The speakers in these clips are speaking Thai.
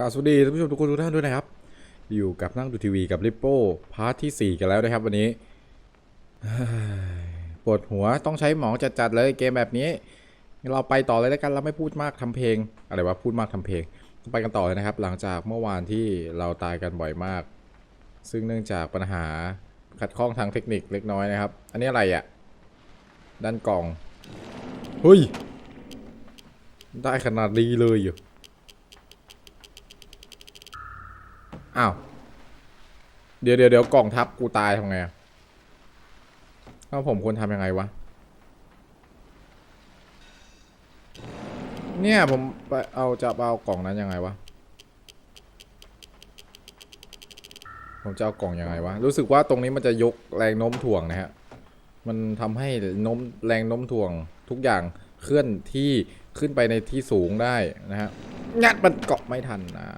กราบสวัสดีท่านผู้ชมทุกคนทุกท่านด้วยนะครับ อยู่กับนั่งดูทีวีกับริปโป้พาร์ทที่ 4 กันแล้วนะครับวันนี้ปวดหัวต้องใช้หมองจัดๆเลยเกมแบบนี้ เราไปต่อเลยแล้วกันเราไม่พูดมากทำเพลง อะไรวะพูดมากทำเพลงไปกันต่อเลยนะครับ หลังจากเมื่อวานที่เราตายกันบ่อยมาก ซึ่งเนื่องจากปัญหาขัดข้องทางเทคนิคเล็กน้อยนะครับ อันนี้อะไรอะ่ะด้านกล่องเฮ้ยได้ขนาดนี้เลยอยู่ อ้าว เดี๋ยวเดี๋ยวเดี๋ยวกล่องทับกูตายทำไงอะเอ้าผมควรทำยังไงวะ เนี่ยผมไปเอาจะเอากล่องนั้นยังไงวะ ผมจะเอากล่องยังไงวะ รู้สึกว่าตรงนี้มันจะยกแรงโน้มถ่วงนะฮะ มันทำให้โน้มแรงโน้มถ่วงทุกอย่างเคลื่อนที่ขึ้นไปในที่สูงได้นะฮะงัดมันเกาะไม่ทันนะ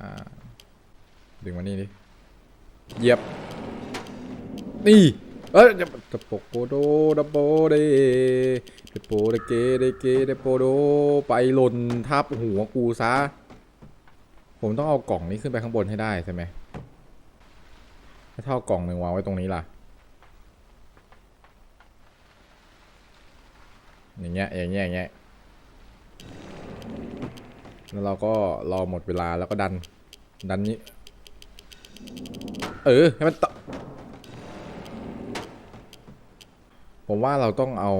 ดึงมานี่ดิเหยียบ นี่เอ้ยจะตะโปโปโดดะโปเดเดโปเดเกเดเกเดโปโดไปหล่นทับหัวกูซะ ผมต้องเอากล่องนี้ขึ้นไปข้างบนให้ได้ใช่ไหมถ้าเท่ากล่องหนึ่งวางไว้ตรงนี้ล่ะ อย่างเงี้ย อย่างเงี้ย อย่างเงี้ย แล้วเราก็รอหมดเวลาแล้วก็ดัน ดันนี้ เออ ให้มันตผมว่าเราต้องเอา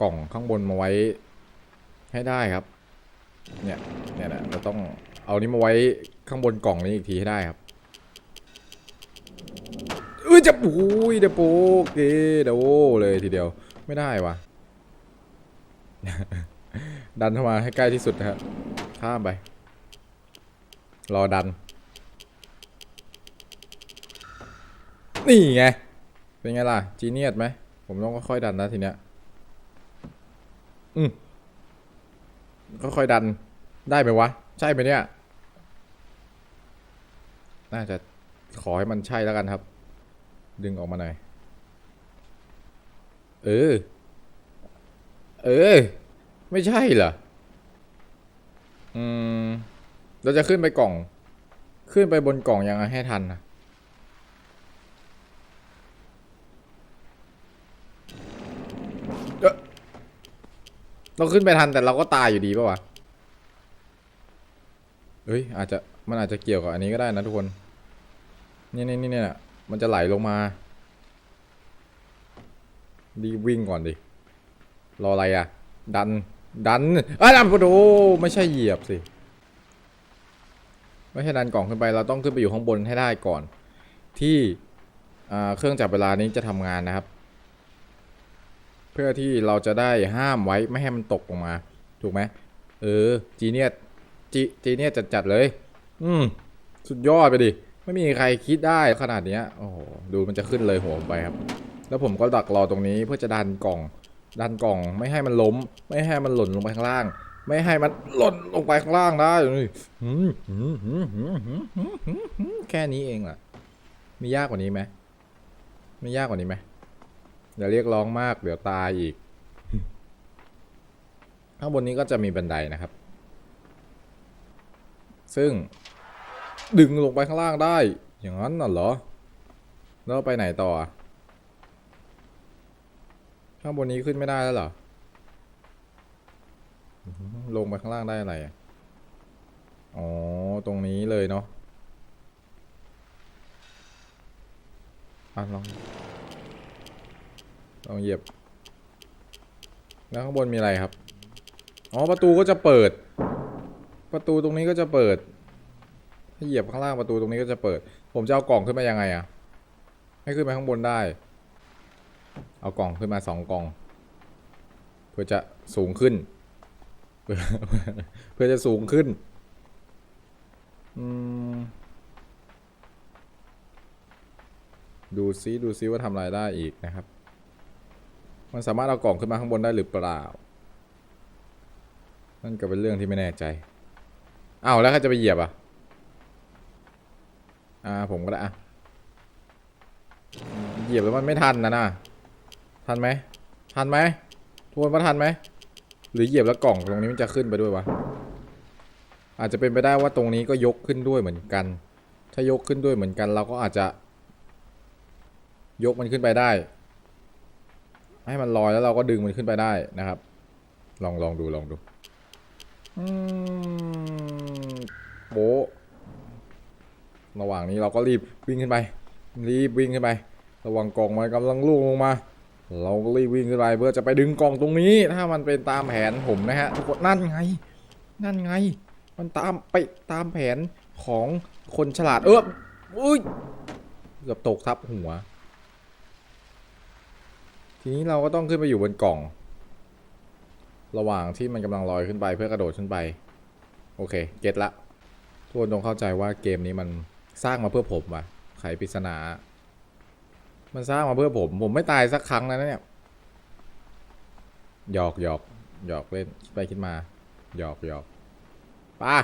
กล่องข้างบนมาไว้ ให้ได้ครับ เนี่ย เนี่ยนะเราต้องเอานี้มาไว้ข้างบนกล่องนี้อีกทีให้ได้ครับเอ้ยจะอุ้ยเดโปเกเดยวเลยทีเดียว ไม่ได้วะดันเข้ามาให้ใกล้ที่สุดนะครับข้ามไป รอดัน นี่ไง เป็นไงล่ะ จีเนียสไหม ผมต้องค่อยๆดันนะทีเนี้ย อืมค่อยๆดัน ได้ไหมวะ ใช่ไหมเนี่ย น่าจะขอให้มันใช่แล้วกันครับ ดึงออกมาหน่อย เออ เออ ไม่ใช่เหรอ อืม เราจะขึ้นไปกล่อง ขึ้นไปบนกล่องยังไงให้ทันนะเอ๊ะ เราขึ้นไปทันแต่เราก็ตายอยู่ดีป่าวะเฮ้ยอาจจะมันอาจจะเกี่ยวกับอันนี้ก็ได้นะทุกคนนี่นี่นี่เนี่ยมันจะไหลลงมาดีบวิ่งก่อนดิรออะไรอะดันดันอะดันโดไม่ใช่เหยียบสิไม่ใช่ดันกล่องขึ้นไปเราต้องขึ้นไปอยู่ข้างบนให้ได้ก่อน ที่เครื่องจับเวลานี้จะทำงานนะครับ เพื่อที่เราจะได้ห้ามไว้ไม่ให้มันตกลงมา ถูกไหมเออ จีเนียจีจีเนียจัดจัดเลย อืม สุดยอดไปดิ ไม่มีใครคิดได้ขนาดเนี้ย โอ้ดูมันจะขึ้นเลยหัวไปครับ แล้วผมก็ดักรอตรงนี้เพื่อจะดันกล่อง ดันกล่อง ไม่ให้มันล้ม ไม่ให้มันหล่นลงไปข้างล่าง ไม่ให้มันหล่นลงไปข้างล่างได้เลยแค่นี้เองล่ะ มียากกว่านี้ไหมไม่ยากกว่านี้ไหม อย่าเรียกร้องมากเดี๋ยวตายอีก ข้างบนนี้ก็จะมีบันไดนะครับ ซึ่งดึงลงไปข้างล่างได้ อย่างนั้นน่ะเหรอ แล้วไปไหนต่อ ข้างบนนี้ขึ้นไม่ได้แล้วเหรอ ลงไปข้างล่างได้อะไรอะอ๋อ ตรงนี้เลยเนาะอะลอง ลองเหยียบ แล้วข้างบนมีอะไรครับ อ๋อประตูก็จะเปิด ประตูตรงนี้ก็จะเปิด ถ้าเหยียบข้างล่างประตูตรงนี้ก็จะเปิด ผมจะเอากล่องขึ้นมายังไงอะให้ขึ้นไปข้างบนได้ เอากล่องขึ้นมาสองกล่อง เพื่อจะสูงขึ้น เพื่อจะสูงขึ้น อืมดูซิดูซิว่าทำอะไรได้อีกนะครับ มันสามารถเอากล่องขึ้นมาข้างบนได้หรือเปล่า นั่นก็เป็นเรื่องที่ไม่แน่ใจอ้าวแล้วใครจะไปเหยียบอะ อ่าผมก็ได้อะ เหยียบแล้วมันไม่ทันนะน่ะ ทันไหม ทันไหมทวนว่าทันไหม หรือเหยียบแล้วกล่องตรงนี้มันจะขึ้นไปด้วยวะ อาจจะเป็นไปได้ว่าตรงนี้ก็ยกขึ้นด้วยเหมือนกัน ถ้ายกขึ้นด้วยเหมือนกัน เราก็อาจจะ ยกมันขึ้นไปได้ ให้มันลอยแล้วเราก็ดึงมันขึ้นไปได้นะครับ ลองลองดูลองดูโบระหว่างนี้เราก็รีบวิ่งขึ้นไป รีบวิ่งขึ้นไป ระวังกล่องมันกำลังล่วงลงมา เราก็รีบวิ่งขึ้นไปเพื่อจะไปดึงกล่องตรงนี้ ถ้ามันเป็นตามแผนผมนะฮะทุกคนนั่นไง นั่นไง มันตามไปตามแผนของคนฉลาดเอออุ้ยเกือบตกทับหัว ทีนี้เราก็ต้องขึ้นไปอยู่บนกล่อง ระหว่างที่มันกำลังลอยขึ้นไปเพื่อกระโดดขึ้นไป โอเค เก็ตละ ทุกคนต้องเข้าใจว่าเกมนี้มันสร้างมาเพื่อผมว่ะ ไขปริศนา มันสร้างมาเพื่อผม ผมไม่ตายสักครั้งนะเนี่ย หยอกหยอกหยอกเล่นคิดไปคิดมา หยอกหยอกป้า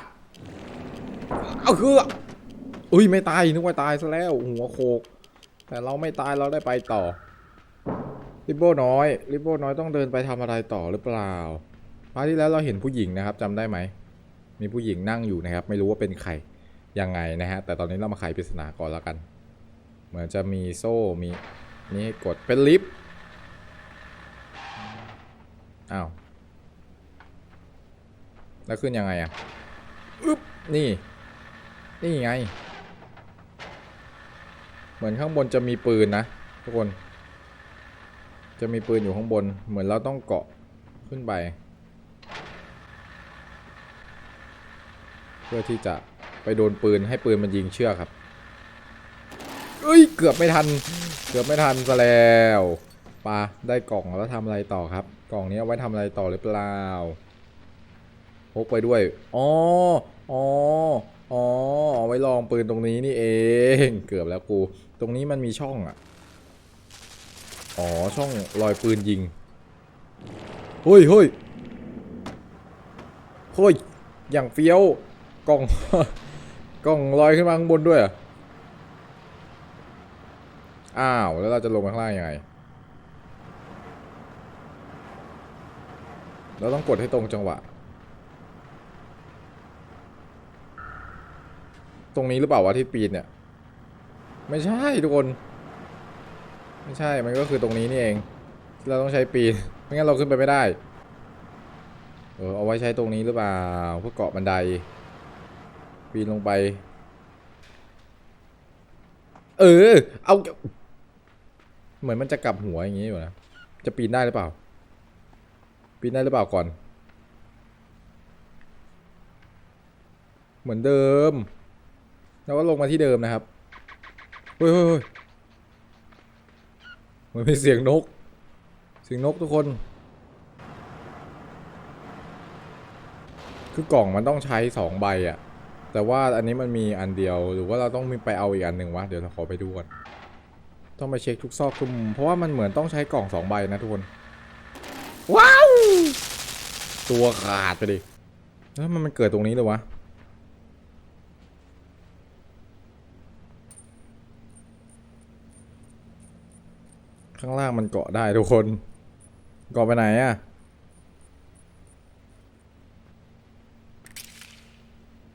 เอาคืออุ้ยไม่ตายนึกว่าตายซะแล้วหัวโคก แต่เราไม่ตายเราได้ไปต่อ ริบโบ้น้อยริบโบ้น้อยต้องเดินไปทำอะไรต่อหรือเปล่าพาร์ทที่แล้วเราเห็นผู้หญิงนะครับจำได้ไหม มีผู้หญิงนั่งอยู่นะครับ ไม่รู้ว่าเป็นใครยังไงนะฮะ แต่ตอนนี้เรามาไขปริศนาก่อนแล้วกัน เหมือนจะมีโซ่ มีนี่กดเป็นลิฟต์อ้าว แล้วขึ้นยังไงอะอึ๊บ นี่ นี่ไง เหมือนข้างบนจะมีปืนนะทุกคน จะมีปืนอยู่ข้างบน เหมือนเราต้องเกาะขึ้นไป เพื่อที่จะไปโดนปืนให้ปืนมันยิงเชือกครับเอ้ยเกือบไม่ทัน เกือบไม่ทันซะแล้วปาได้กล่องแล้วทำอะไรต่อครับ กล่องนี้เอาไว้ทำอะไรต่อหรือเปล่าพกไปด้วยอ๋ออ๋ออ๋อเอาไว้ลองปืนตรงนี้นี่เอง เกือบแล้วกู ตรงนี้มันมีช่องอะ อ๋อ ช่องรอยปืนยิงเฮ้ยเฮ้ยเฮ้ยอย่างเฟี้ยวกล่องกล่องลอยขึ้นมาข้างบนด้วยออ้าว แล้วเราจะลงมาข้างล่างยังไง เราต้องกดให้ตรงจังหวะ ตรงนี้หรือเปล่าวะที่ปีนเนี่ย ไม่ใช่ทุกคน ไม่ใช่ มันก็คือตรงนี้นี่เอง เราต้องใช้ปีน ไม่งั้นเราขึ้นไปไม่ได้ เออ เอาไว้ใช้ตรงนี้หรือเปล่า เพื่อเกาะบันได ปีนลงไป เออ เอา เหมือนมันจะกลับหัวอย่างงี้อยู่นะ จะปีนได้หรือเปล่า ปีนได้หรือเปล่าก่อน เหมือนเดิม แล้วก็ลงมาที่เดิมนะครับ เฮ้ยเฮ้ย เฮ้ยเหมันมีเสียงนก เสียงนกทุกคน คือกล่องมันต้องใช้สองใบอะแต่ว่าอันนี้มันมีอันเดียวหรือว่าเราต้องมีไปเอาอีกอันหนึ่งวะเดี๋ยวเราขอไปดูก่อนต้องไปเช็คทุกซอกทุกมุมเพราะว่ามันเหมือนต้องใช้กล่องสองใบนะทุกคนว้าวตัวขาดไปดิแล้วมันมันเกิดตรงนี้เลยวะ ข้างล่างมันเกาะได้ทุกคน เกาะไปไหนอะ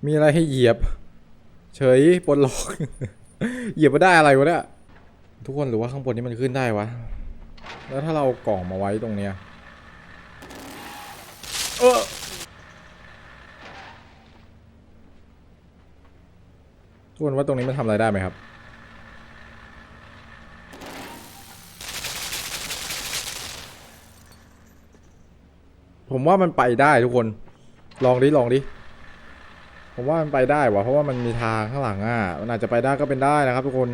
มีอะไรให้เหยียบ เฉยปลดล็อก เหยียบมาได้อะไรวะเนี่ยทุกคนหรือว่าข้างบนนี้มันขึ้นได้วะ แล้วถ้าเราเอากล่องมาไว้ตรงเนี้ยเออทุกคนว่าตรงนี้มันทำอะไรได้ไหมครับ ผมว่ามันไปได้ทุกคน ลองดิ ลองดิ ผมว่ามันไปได้วะเพราะว่ามันมีทางข้างหลังอะ มันอาจจะไปได้ก็เป็นได้นะครับทุกคน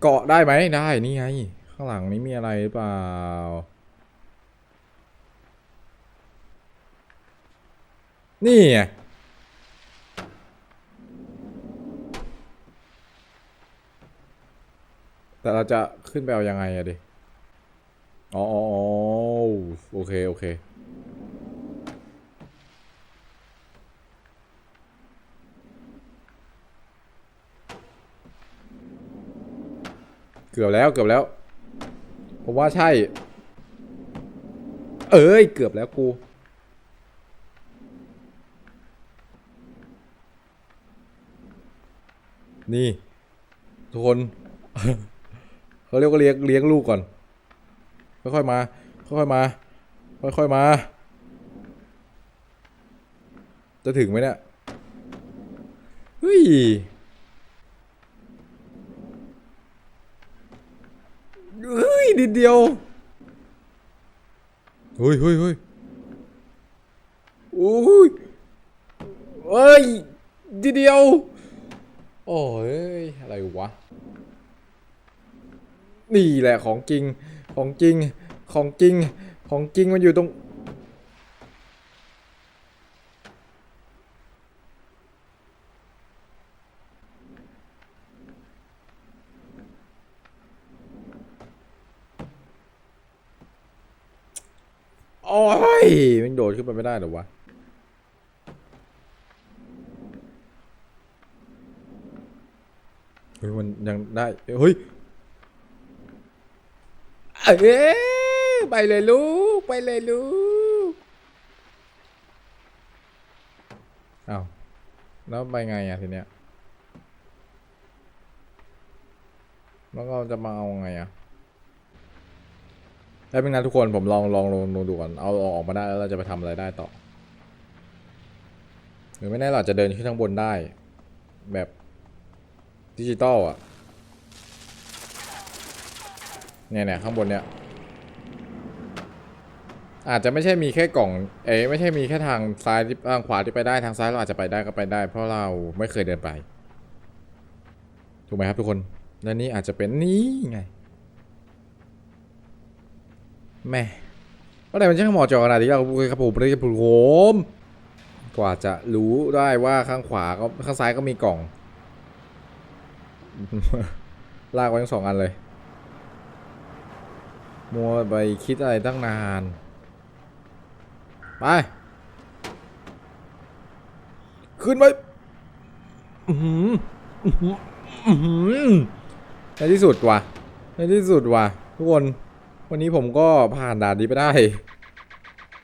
เกาะได้ไหมได้ นี่ไง ข้างหลังนี้มีอะไรหรือเปล่า นี่ไง แต่เราจะขึ้นไปเอายังไงอะดิอ๋ออ๋ออ๋อโอเค โอเค เกือบแล้วเกือบแล้ว ผมว่าใช่ เอ้ย เกือบแล้วกูนี่ ทุกคน เขาเรียกว่าเลี้ยงเลี้ยงลูกก่อน ค่อยๆมา ค่อยๆมา ค่อยๆมา จะถึงไหมเนี่ยเฮ้ยเฮ้ยนิดเดียวเฮ้ยเฮ้ยเฮ้ยโอ้ยเฮ้ยนิดเดียว โอ้ย อะไรวะ นี่แหละของจริง ของจริง ของจริง ของจริงมันอยู่ตรง โอ้ยมันโดดขึ้นไปไม่ได้หรอวะเฮ้ยมันยังได้ เฮ้ย เอ้ยไปเลยลูก ไปเลยลูกเอ้าแล้วไปไงอะทีเนี้ยแล้วก็จะมาเอาไงอะได้เป็นงานทุกคนผมลองลองลองดูก่อนเอาออกมาได้แล้วเราจะไปทำอะไรได้ต่อ หรือไม่แน่เราอาจจะเดินขึ้นข้างบนได้ แบบดิจิตอลอะ เนี่ยเนี่ยข้างบนเนี่ย อาจจะไม่ใช่มีแค่กล่อง เอ้ยไม่ใช่มีแค่ทางซ้ายที่ทางขวาที่ไปได้ทางซ้ายเราอาจจะไปได้ก็ไปได้ เพราะเราไม่เคยเดินไป ถูกไหมครับทุกคนและนี่อาจจะเป็นนี่ไงแม่ว่าไหนมันช่างหมาะเจาะขนาดนี้ครับครับผมเลยครับผมกว่าจะรู้ได้ว่าข้างขวาก็ข้างซ้ายก็มีกล่อง ลากไว้ทั้งสองอันเลย มัวไปคิดอะไรตั้งนาน ไป ขึ้นไปในที่สุดว่ะในที่สุดว่ะ ทุกคน วันนี้ผมก็ผ่านด่านนี้ไปได้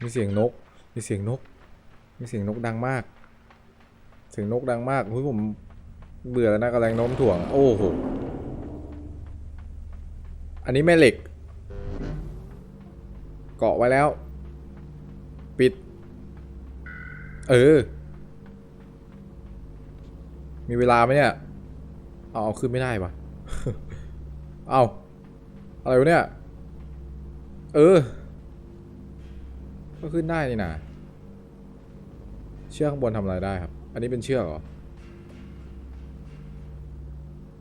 มีเสียงนก มีเสียงนก มีเสียงนกดังมาก เสียงนกดังมากเฮ้ยผมเบื่อแล้วนะกำลังโน้มถ่วง โอ้โห อันนี้แม่เหล็ก เกาะไว้แล้ว ปิด เออ มีเวลาไหมเนี่ย เอาเอาขึ้นไม่ได้ปะเอาอะไรวะเนี่ย เออ ก็ขึ้นได้นี่นะเชือกข้างบนทำอะไรได้ครับ อันนี้เป็นเชือกเหรอ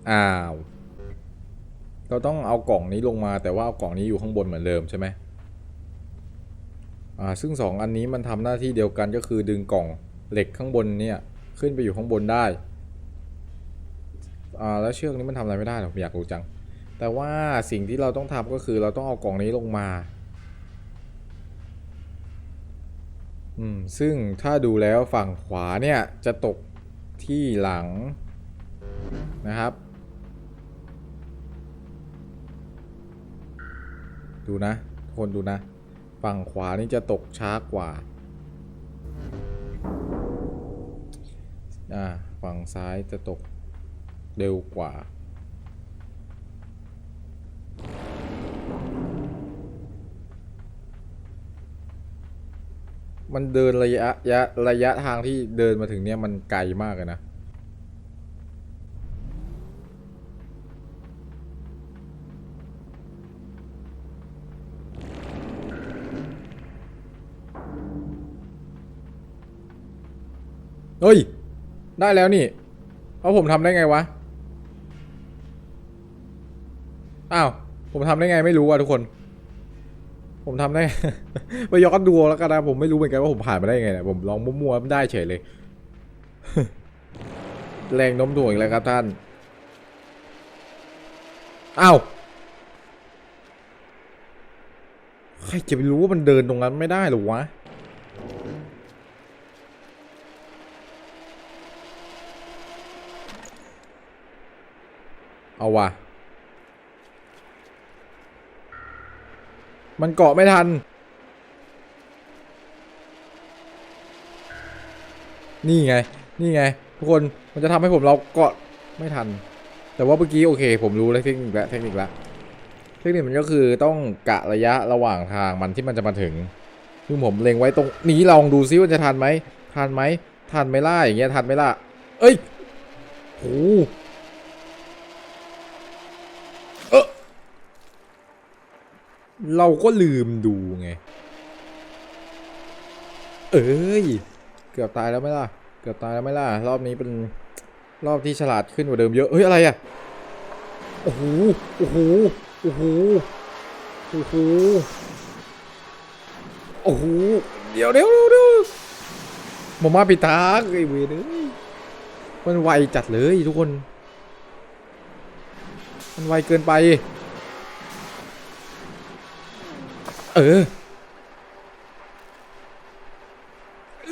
อ้าว เราต้องเอากล่องนี้ลงมาแต่ว่าเอากล่องนี้อยู่ข้างบนเหมือนเดิมใช่ไหม อ่าซึ่งสองอันนี้มันทำหน้าที่เดียวกันก็คือดึงกล่องเหล็กข้างบนเนี่ยขึ้นไปอยู่ข้างบนได้อ่าแล้วเชือกนี้มันทำอะไรไม่ได้หรอกผมอยากรู้จัง แต่ว่าสิ่งที่เราต้องทำก็คือเราต้องเอากล่องนี้ลงมาอืมซึ่งถ้าดูแล้วฝั่งขวาเนี่ยจะตกที่หลังนะครับ ดูนะทุกคนดูนะ ฝั่งขวานี่จะตกช้ากว่า อ่า ฝั่งซ้ายจะตกเร็วกว่า มันเดินระยะระยะระยะทางที่เดินมาถึงเนี่ยมันไกลมากเลยนะ เฮ้ย ได้แล้วนี่ เอาผมทำได้ไงวะ อ้าว ผมทำได้ไงไม่รู้อะทุกคน ผมทำได้ ไปย้อนดูแล้วกันนะผมไม่รู้เหมือนกันว่าผมผ่านมาได้ไงเนี่ยผมลองมั่วๆได้เฉยเลย แรงโน้มถ่วงอีกแล้วครับท่าน อ้าวใครจะไปรู้ว่ามันเดินตรงนั้นไม่ได้หรอวะ เอาวะมันเกาะไม่ทัน นี่ไง นี่ไง ทุกคน มันจะทำให้ผมเราเกาะไม่ทัน แต่ว่าเมื่อกี้โอเค ผมรู้แล้วเทคนิคแล้เทคนิคละเทคนิคมันก็คือต้องกะระยะระหว่างทางมันที่มันจะมาถึงซึ่งผมเล็งไว้ตรงนี้ลองดูซิว่าจะทันไหมทันไหมทันไม่ล่าอย่างเงี้ยทันไม่ล่าเอ้ยโห เราก็ลืมดูไง เอ้ย เกือบตายแล้วไหมล่ะ เกือบตายแล้วไหมล่ะ รอบนี้เป็นรอบที่ฉลาดขึ้นกว่าเดิมเยอะ เฮ้ย อะไรอะ โอ้โห โอ้โห โอ้โห โอ้โห โอ้โห เดี๋ยวเดี๋ยวเดี๋ยวเดี๋ยวมามาปิดตาไอ้เวรเอ้ยมันไวจัดเลยทุกคน มันไวเกินไป เออเอ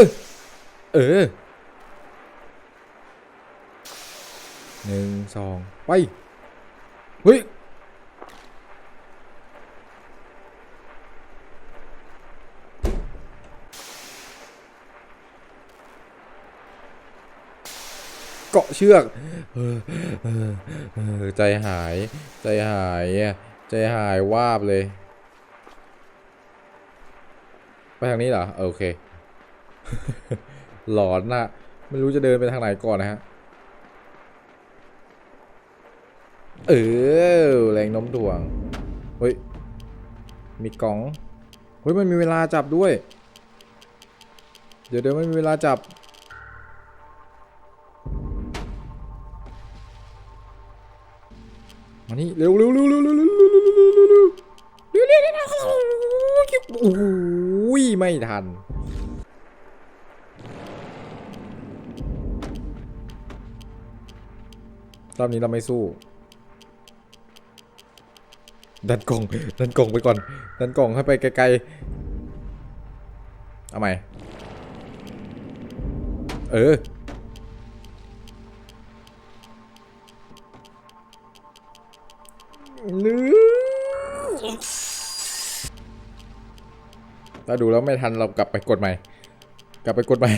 อ เออหนึ่งสองไปเฮ้ยเกาะเชือกเออเออเออใจหาย ใจหาย ใจหายวาบเลย ไปทางนี้เหรอโอเค หลอนนะไม่รู้จะเดินไปทางไหนก่อนนะฮะ เออแรงน้มถ่วง เฮ้ย มีกล่อง เฮ้ย มันมีเวลาจับด้วย เดี๋ยวเดี๋ยวไม่มีเวลาจับ มานี่เร็วเร็วเร็วเร็วเร็วเร็วเร็วเร็วเร็วเร็วเร็ว ไม่ทัน รอบนี้เราไม่สู้ ดันกล่องดันกล่องไปก่อน ดันกล่องให้ไปไกลๆ เอาใหม่ เออ ถ้าดูแล้วไม่ทันเรากลับไปกดใหม่ กลับไปกดใหม่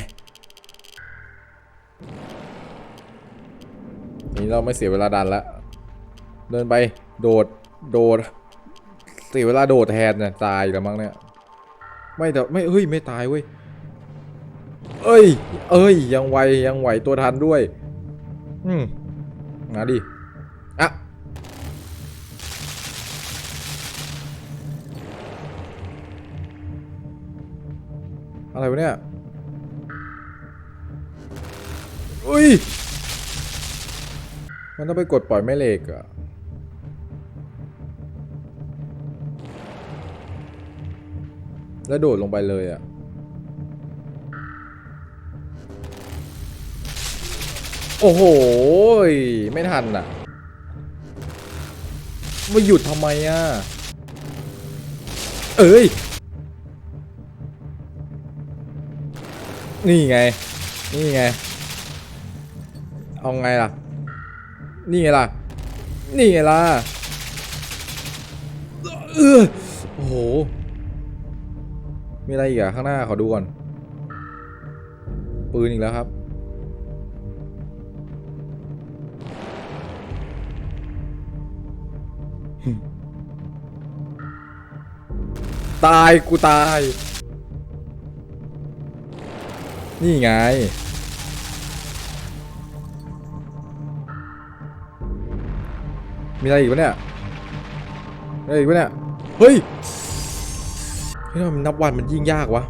นี่เราไม่เสียเวลาดันแล้วเดินไปโดดโดดเสียเวลาโดดแทนเนี่ยตายแล้วมั้งเนี่ย ไม่แต่ไม่เฮ้ยไม่ตายเว้ย เอ้ย เอ้ยยังไวยังไหวตัวทันด้วย อืมมาดิ อะไรวะเนี่ยอุ้ย มันต้องไปกดปล่อยแม่เหล็กอะแล้วโดดลงไปเลยอะโอ้โห ไม่ทันอะมาหยุดทำไมอะเอ้ย นี่ไง นี่ไง เอาไงล่ะ นี่ไงล่ะ นี่ไงล่ะ เออโอ้โห มีอะไรอีกอะข้างหน้าขอดูก่อน ปืนอีกแล้วครับ ตายกูตาย นี่ไง มีอะไรอีกวะเนี่ยมีอะไรอีกวะเนี่ย เฮ้ยเฮ้ยทำไมนับวันมันยิ่งยากวะ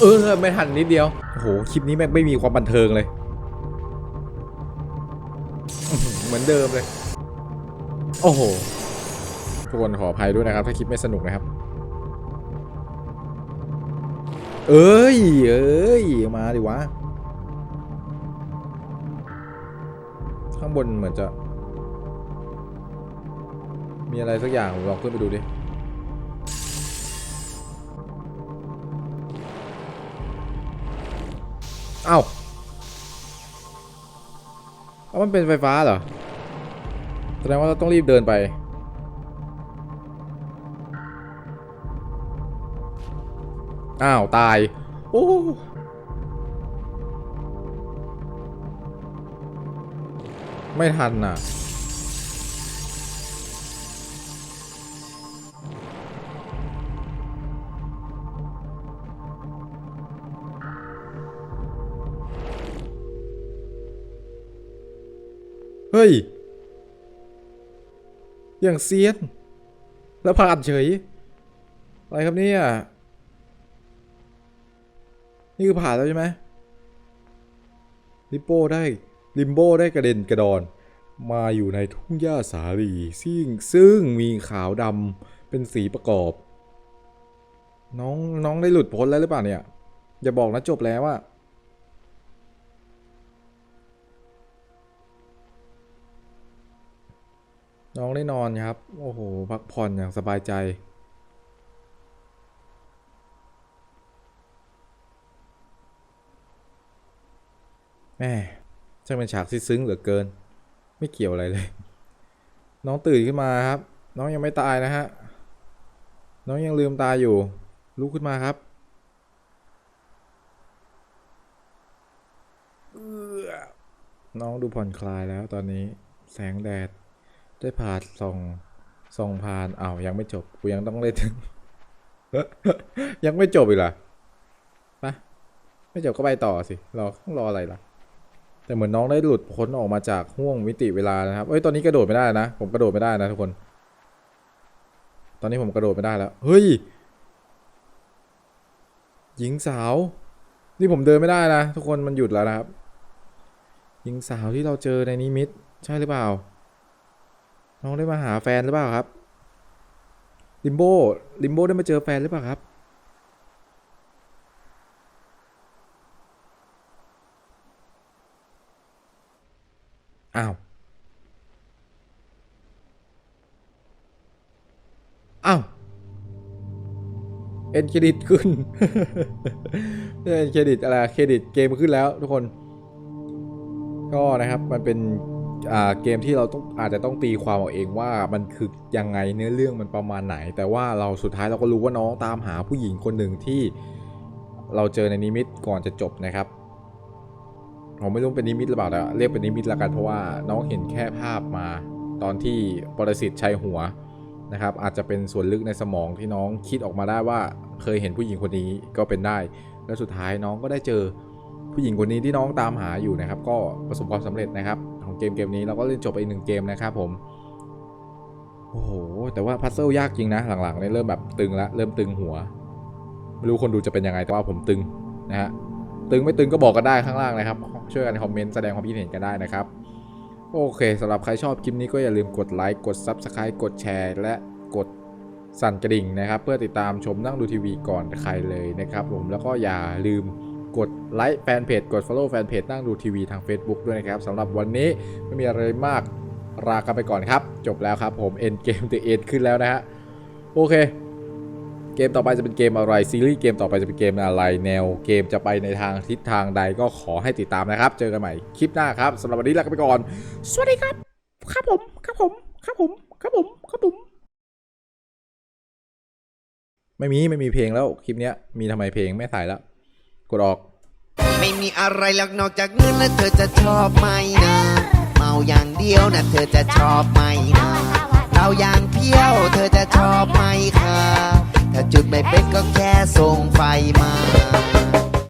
เออไม่ทันนิดเดียว โอ้โห คลิปนี้แม่งไม่มีความบันเทิงเลย เหมือนเดิมเลย โอ้โห ทุกคนขออภัยด้วยนะครับ ถ้าคลิปไม่สนุกนะครับ เอ้ย เอ้ย มาดิวะ ข้างบนเหมือนจะ มีอะไรสักอย่างผมลองขึ้นไปดูดิ เอ้าเอามันเป็นไฟฟ้าเหรอ แสดงว่าเราต้องรีบเดินไป อ้าวตาย โอ้ไม่ทันน่ะ เฮ้ย อย่างเซียน แล้วผ่านเฉย อะไรครับเนี่ย นี่คือผ่านแล้วใช่ไหมลิโป้ได้ลิมโบได้กระเด็นกระดอน มาอยู่ในทุ่งหญ้าสาลีซึ่งซึ่งมีขาวดำเป็นสีประกอบ น้องน้องได้หลุดพ้นแล้วหรือเปล่าเนี่ย อย่าบอกนะจบแล้วว่าน้องได้นอนครับ โอ้โห พักผ่อนอย่างสบายใจ แม่ช่างเป็นฉากที่ซึ้งเหลือเกิน ไม่เกี่ยวอะไรเลย น้องตื่นขึ้นมาครับ น้องยังไม่ตายนะฮะ น้องยังลืมตาอยู่ ลุกขึ้นมาครับน้องดูผ่อนคลายแล้วตอนนี้แสงแดดได้ผ่านส่องส่องผ่านอ้าวยังไม่จบกูยังต้องเล่นยังไม่จบอีกเหรอไปไม่จบก็ไปต่อสิรอต้องรออะไรล่ะ แต่เหมือนน้องได้หลุดพ้นออกมาจากห่วงมิติเวลานะครับเอ้ยตอนนี้กระโดดไม่ได้นะ ผมกระโดดไม่ได้นะทุกคน ตอนนี้ผมกระโดดไม่ได้แล้วเฮ้ยหญิงสาว นี่ผมเดินไม่ได้นะทุกคนมันหยุดแล้วนะครับ หญิงสาวที่เราเจอในนิมิตใช่หรือเปล่า น้องได้มาหาแฟนหรือเปล่าครับลิมโบลิมโบได้มาเจอแฟนหรือเปล่าครับ อ้าว อ้าว เอ็นเครดิตขึ้นเอ็นเครดิตอะไรเครดิตเกมขึ้นแล้วทุกคน ก็นะครับมันเป็นเกมที่เราต้องอาจจะต้องตีความเอาเองว่ามันคือยังไงเนื้อเรื่องมันประมาณไหน แต่ว่าเราสุดท้ายเราก็รู้ว่าน้องตามหาผู้หญิงคนหนึ่งที่เราเจอในนิมิตก่อนจะจบนะครับผมไม่รู้เป็นนิมิตหรือเปล่าแต่เรียกเป็นนิมิตละกันเพราะว่าน้องเห็นแค่ภาพมา ตอนที่ปรสิตชัยหัว นะครับอาจจะเป็นส่วนลึกในสมองที่น้องคิดออกมาได้ว่าเคยเห็นผู้หญิงคนนี้ก็เป็นได้ และสุดท้ายน้องก็ได้เจอผู้หญิงคนนี้ที่น้องตามหาอยู่นะครับ ก็ประสบความสำเร็จนะครับ ของเกมเกมนี้เราก็เล่นจบไปอีกหนึ่งเกมนะครับผมโอ้โหแต่ว่าพัซเซิลยากจริงนะหลังๆเนี่ยเริ่มแบบตึงละเริ่มตึงหัวไม่รู้คนดูจะเป็นยังไงแต่ว่าผมตึงนะฮะตึงไม่ตึงก็บอกกันได้ข้างล่างนะครับ ช่วยกันคอมเมนต์แสดงความคิดเห็นกันได้นะครับ โอเคสำหรับใครชอบคลิปนี้ก็อย่าลืมกดไลค์ กด Subscribe กดแชร์ และกดสั่นกระดิ่งนะครับ เพื่อติดตามชมนั่งดูทีวีก่อนใครเลยนะครับผมแล้วก็อย่าลืมกดไลค์แฟนเพจกด Follow แฟนเพจนั่งดูทีวีทาง Facebook ด้วยนะครับสำหรับวันนี้ไม่มีอะไรมากลากันไปก่อนครับ จบแล้วครับผมเอ็นเกมตัวเอ็นขึ้นแล้วนะฮะโอเค กมต่อไปจะเป็นเกมอะไร ซีรีส์เกมต่อไปจะเป็นเกมอะไร แนวเกมจะไปในทางทิศทางใดก็ขอให้ติดตามนะครับ เจอกันใหม่คลิปหน้าครับสำหรับวันนี้ลากันไปก่อน สวัสดีครับ ครับผม ครับผม ครับผม ครับผม ครับผม ไม่มี ไม่มีเพลงแล้วคลิปเนี้ย มีทำไมเพลงไม่ใส่แล้ว กดออก ไม่มีอะไรหรอกนอกจากเงินและเธอจะชอบไหมนะ เมาอย่างเดียวนะเธอจะชอบไหมนะเราอย่างเพี้ยวเธอจะชอบไหมคะ ถ้าจุดไม่เป็นก็แค่ส่งไฟมา